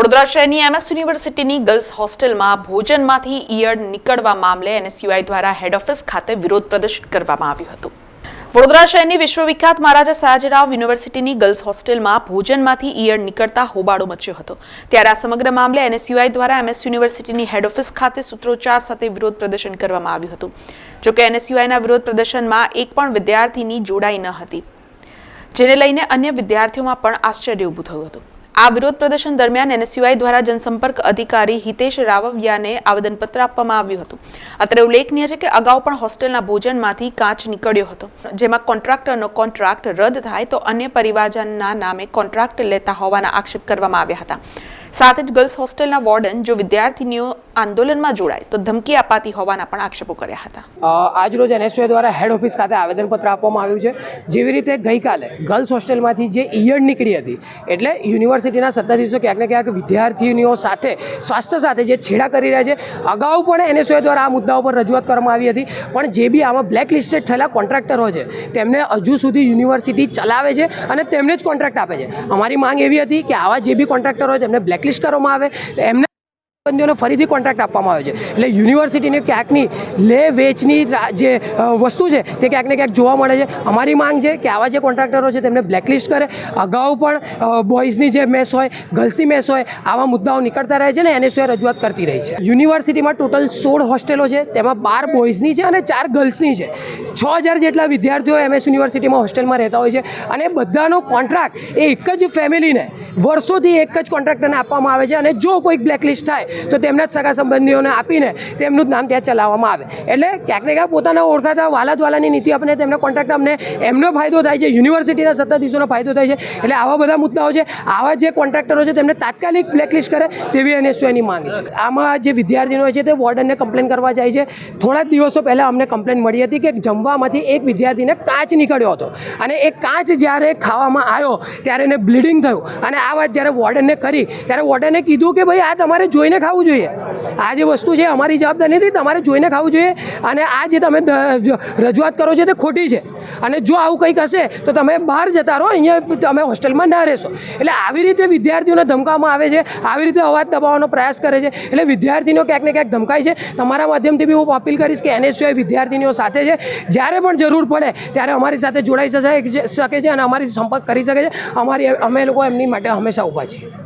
વડોદરા શહેરની એમએસ યુનિવર્સિટીની ગર્લ્સ હોસ્ટેલમાં ભોજનમાંથી ઈયળ નીકળવા મામલે એનએસયુઆઈ દ્વારા હેડ ઓફિસ ખાતે વિરોધ પ્રદર્શન કરવામાં આવ્યું હતું. વડોદરા શહેરની વિશ્વવિખ્યાત મહારાજા સયાજીરાવ યુનિવર્સિટીની ગર્લ્સ હોસ્ટેલમાં ભોજનમાંથી ઈયળ નીકળતા હોબાળો મચ્યો હતો. ત્યારે આ સમગ્ર મામલે એનએસયુઆઈ દ્વારા એમએસ યુનિવર્સિટીની હેડ ઓફિસ ખાતે સૂત્રોચ્ચાર સાથે વિરોધ પ્રદર્શન કરવામાં આવ્યું હતું. જોકે એનએસયુઆઈના વિરોધ પ્રદર્શનમાં એક પણ વિદ્યાર્થીની જોડાઈ ન હતી. જેને લઈને અન્ય વિદ્યાર્થીઓમાં પણ આશ્ચર્ય ઊભું થયું હતું. આ વિરોધ પ્રદર્શન દરમિયાન એનએસયુઆઈ દ્વારા જનસંપર્ક અધિકારી હિતેશ રાવવિયાને આવેદનપત્ર આપવામાં આવ્યું હતું. અત્રે ઉલ્લેખનીય છે કે અગાઉ પણ હોસ્ટેલના ભોજનમાંથી કાચ નીકળ્યો હતો. જેમાં કોન્ટ્રાક્ટરનો કોન્ટ્રાક્ટ રદ થાય તો અન્ય પરિવારજનના નામે કોન્ટ્રાક્ટ લેતા હોવાના આક્ષેપ કરવામાં આવ્યા હતા. સાથે જ ગર્લ્સ હોસ્ટેલના વોર્ડન, જો વિદ્યાર્થીનીઓ આંદોલનમાં જોડાય, તો ધમકી અપાતી હોવાના પણ આક્ષેપો કર્યા હતા. આજરોજ એનએસયુએ દ્વારા હેડ ઓફિસ ખાતે આવેદનપત્ર આપવામાં આવ્યું છે. જેવી રીતે ગઈકાલે ગર્લ્સ હોસ્ટેલમાંથી જે ઈયળ નીકળી હતી, એટલે યુનિવર્સિટીના સત્તાધીશો ક્યાંક ને ક્યાંક વિદ્યાર્થીનીઓ સાથે, સ્વાસ્થ્ય સાથે જે છેડા કરી રહ્યા છે, અગાઉ પણ એનએસયુએ દ્વારા આ મુદ્દાઓ પર રજૂઆત કરવામાં આવી હતી. પણ જે બી આમાં બ્લેક લિસ્ટેડ થયેલા કોન્ટ્રાક્ટરો છે, તેમને હજુ સુધી યુનિવર્સિટી ચલાવે છે અને તેમને જ કોન્ટ્રાક્ટ આપે છે. અમારી માંગ એવી હતી કે આવા જે બી કોન્ટ્રાક્ટરો છે, એમને બ્લેકલિસ્ટ કરવામાં આવે, એમને બંદીઓને ફરીથી કોન્ટ્રાક્ટ આપવામાં આવે છે. એટલે યુનિવર્સિટીની ક્યાંકની લે વેચની જે વસ્તુ છે, તે ક્યાંક ને ક્યાંક જોવા મળે છે. અમારી માંગ છે કે આવા જે કોન્ટ્રાક્ટરો છે, તેમને બ્લેકલિસ્ટ કરે. અગાઉ પણ બોયઝની જે મેસ હોય ગર્લ્સની મેસ હોય, આવા મુદ્દાઓ નીકળતા રહે છે ને એનએસયુએ રજૂઆત કરતી રહી છે. યુનિવર્સિટીમાં ટોટલ સોળ હોસ્ટેલો છે, તેમાં બાર બોયઝની છે અને ચાર ગર્લ્સની છે. છ હજાર જેટલા વિદ્યાર્થીઓ એમએસ યુનિવર્સિટીમાં હોસ્ટેલમાં રહેતા હોય છે અને બધાનો કોન્ટ્રાક્ટ એ એક જ ફેમિલીને વર્ષોથી એક જ કોન્ટ્રાક્ટરને આપવામાં આવે છે અને જો કોઈક બ્લેકલિસ્ટ થાય તો તેમના જ સગા સંબંધીઓને આપીને તેમનું જ નામ ત્યાં ચલાવવામાં આવે. એટલે ક્યાંક ને ક્યાંક પોતાના ઓળખાતા વાલાદવાલાની નીતિ આપણે તેમને કોન્ટ્રાક્ટ અમને એમનો ફાયદો થાય છે યુનિવર્સિટીના સત્તાધીશોનો ફાયદો થાય છે, એટલે આવા બધા મુદ્દાઓ છે, આવા જે કોન્ટ્રાક્ટરો છે તેમને તાત્કાલિક બ્લેકલિસ્ટ કરે તેવી એનએસયુની માંગ છે. આમાં જે વિદ્યાર્થીઓ છે તે વોર્ડનને કમ્પ્લેન કરવા જાય છે. થોડા દિવસો પહેલાં અમને કમ્પ્લેન મળી હતી કે જમવામાંથી એક વિદ્યાર્થીને કાચ નીકળ્યો હતો. અને એ કાચ જ્યારે ખાવામાં આવ્યો ત્યારે એને બ્લીડિંગ થયું. અને આ વાત જ્યારે વોર્ડનને કરી, ત્યારે વોર્ડને કીધું કે ભાઈ, આ તમારે જોઈને ખાવું જોઈએ. આ જે વસ્તુ છે, અમારી જવાબદારી નથી, તમારે જોઈને ખાવું જોઈએ. અને આ જે તમે રજૂઆત કરો છો, તે ખોટી છે. અને જો આવું કંઈક હશે, તો તમે બહાર જતા રહો, અહીંયા તમે હોસ્ટેલમાં ના રહેશો. એટલે આવી રીતે વિદ્યાર્થીઓને ધમકાવવામાં આવે છે, આવી રીતે અવાજ દબાવવાનો પ્રયાસ કરે છે. એટલે વિદ્યાર્થીઓ ક્યાંક ને ક્યાંક ધમકાય છે. તમારા માધ્યમથી બી હું અપીલ કરીશ કે એનએસયુઆઈ વિદ્યાર્થીનીઓ સાથે છે. જ્યારે પણ જરૂર પડે, ત્યારે અમારી સાથે જોડાઈ શકે શકે છે અને અમારી સંપર્ક કરી શકે છે. અમારી, અમે લોકો એમની માટે હંમેશા ઊભા છીએ.